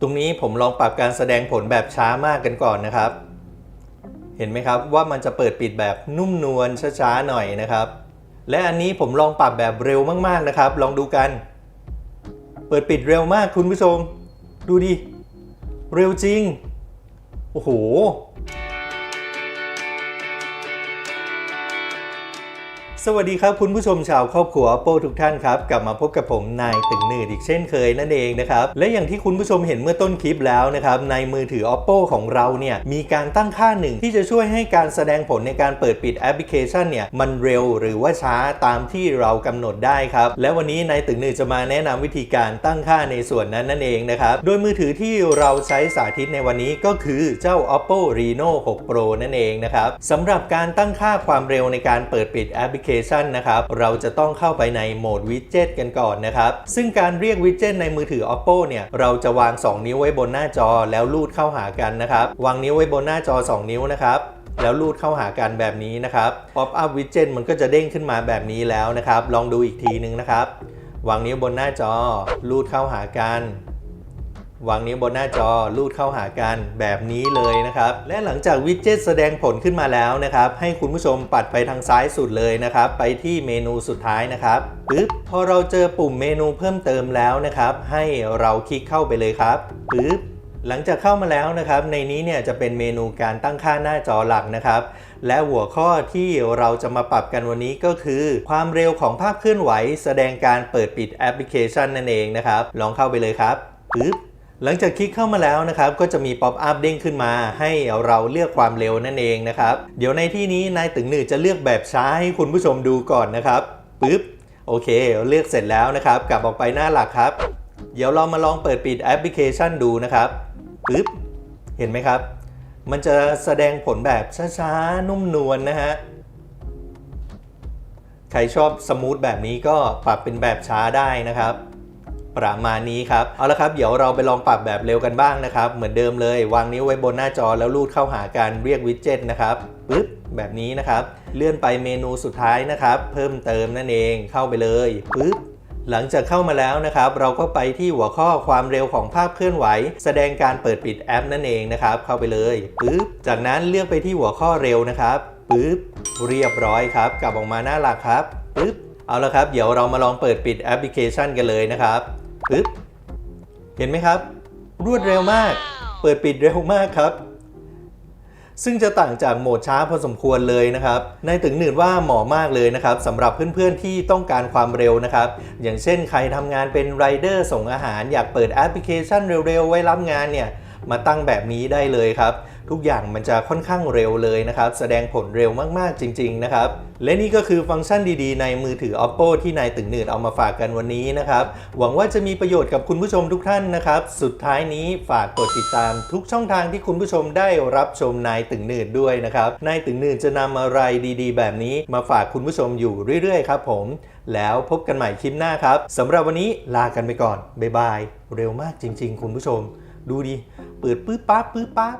ตรงนี้ผมลองปรับการแสดงผลแบบช้ามากกันก่อนนะครับ เห็นไหมครับว่ามันจะเปิดปิดแบบนุ่มนวลช้าๆหน่อยนะครับ และอันนี้ผมลองปรับแบบเร็วมากๆนะครับ ลองดูกัน เปิดปิดเร็วมากคุณผู้ชม ดูดิ เร็วจริง โอ้โห สวัสดีครับคุณผู้ชมชาวครอบครัว Oppo ทุกท่านครับ กลับมาพบกับผมนายตึงหนืดอีกเช่นเคยนั่นเองนะครับ และอย่างที่คุณผู้ชมเห็นเมื่อต้นคลิปแล้วนะครับ ในมือถือ Oppo ของเราเนี่ย มีการตั้งค่าหนึ่งที่จะช่วยให้การแสดงผลในการเปิดปิดแอปพลิเคชันเนี่ย มันเร็วหรือว่าช้าตามที่เรากำหนดได้ครับ และวันนี้นายตึงหนืดจะมาแนะนำวิธีการตั้งค่าในส่วนนั้นนั่นเองนะครับโดยมือถือที่เราใช้สาธิตในวันนี้ก็คือเจ้า Oppo Reno 6 Pro นั่นเองนะครับสำหรับการตั้งค่าความเร็วในการเปิดปิดแอปพลิเคชันนะครับเราจะต้องเข้าไปในโหมดวิดเจ็ตกันก่อนนะครับซึ่งการเรียกวิดเจ็ตในมือถือ Oppo เนี่ยเราจะวาง 2 นิ้วไว้บนหน้าจอแล้วลูดเข้าหากันนะครับวางนิ้วไว้บนหน้าจอ 2 นิ้วนะครับแล้วลูดเข้าหากันแบบนี้นะครับ Pop up widget มันก็จะเด้งขึ้นมาแบบนี้แล้วนะครับ ลองดูอีกทีนึงนะครับ วางนิ้วบนหน้าจอ ลูดเข้าหากัน วางนิ้วบนหน้าจอลูดเข้าหากันแบบนี้เลยนะครับ และหลังจากวิดเจ็ตแสดงผลขึ้นมาแล้วนะครับ ให้คุณผู้ชมปัดไปทางซ้ายสุดเลยนะครับ ไปที่เมนูสุดท้ายนะครับปึ๊บพอเราเจอปุ่มเมนูเพิ่มเติมแล้วนะครับ ให้เราคลิกเข้าไปเลยครับปึ๊บหลังจากเข้ามาแล้วนะครับ ในนี้เนี่ยจะเป็นเมนูการตั้งค่าหน้าจอหลักนะครับ และหัวข้อที่เราจะมาปรับกันวันนี้ก็คือ ความเร็วของภาพเคลื่อนไหว แสดงการเปิดปิดแอปพลิเคชันนั่นเองนะครับ ลองเข้าไปเลยครับปึ๊บ หลังจากคลิกเข้ามาแล้วนะครับก็จะมีป๊อปอัพเด้งขึ้นมา ให้เราเลือกความเร็วนั่นเองนะครับ เดี๋ยวในที่นี้นายตึงหนือจะเลือกแบบช้าให้คุณผู้ชมดูก่อนนะครับปึ๊บโอเค เลือกเสร็จแล้วนะครับ กลับออกไปหน้าหลักครับ เดี๋ยวเรามาลองเปิดปิดแอปพลิเคชันดูนะครับปึ๊บเห็นไหมครับ มันจะแสดงผลแบบช้าๆ นุ่มนวลนะฮะใครชอบสมูทแบบนี้ก็ปรับเป็นแบบช้าได้นะครับ ประมาณนี้ครับ เอาละครับ เดี๋ยวเราไปลองปรับแบบเร็วกันบ้างนะครับ เหมือนเดิมเลย วางนิ้วไว้บนหน้าจอแล้วลูดเข้าหาการเรียกวิดเจ็ตนะครับปึ๊บแบบนี้นะครับ เลื่อนไปเมนูสุดท้ายนะครับ เพิ่มเติมนั่นเองเข้าไปเลยปึ๊บหลังจากเข้ามาแล้วนะครับ เราก็ไปที่หัวข้อความเร็วของภาพเคลื่อนไหว แสดงการเปิดปิดแอปนั่นเองนะครับ เข้าไปเลยปึ๊บจากนั้นเลือกไปที่หัวข้อเร็วนะครับปึ๊บเรียบร้อยครับ กลับออกมาหน้าหลักครับปึ๊บเอาละครับ เดี๋ยวเรามาลองเปิดปิดแอปพลิเคชันกันเลยนะครับ ปึ๊บ เห็นไหมครับ รวดเร็วมาก เปิดปิดเร็วมากครับ ซึ่งจะต่างจากโหมดช้าพอสมควรเลยนะครับ ในถึงหนืดว่าเหมาะมากเลยนะครับสำหรับเพื่อนๆที่ต้องการความเร็วนะครับ อย่างเช่นใครทำงานเป็นไรเดอร์ส่งอาหาร อยากเปิดแอปพลิเคชันเร็วๆ ไว้รับงานเนี่ย มาตั้งแบบนี้ได้เลยครับ ทุกอย่างมันจะค่อนข้างเร็วเลยนะครับ แสดงผลเร็วมากๆจริง ๆ นะครับ และนี่ก็คือฟังก์ชันดีๆ ในมือถือ Oppo ที่นายตึงหนืดเอามาฝากกันวันนี้นะครับ หวังว่าจะมีประโยชน์กับคุณผู้ชมทุกท่านนะครับ สุดท้ายนี้ฝากกดติดตามทุกช่องทางที่คุณผู้ชมได้รับชมนายตึงหนืดด้วยนะครับ นายตึงหนืดจะนำอะไรดีๆ แบบนี้มาฝากคุณผู้ชมอยู่เรื่อยๆ ครับผม แล้วพบกันใหม่คลิปหน้าครับสำหรับวันนี้ลากันไปก่อนบ๊ายบายเร็วมากจริง ๆ คุณผู้ชม ดูดิเปิดปื๊ดปั๊บปื๊ดปั๊บ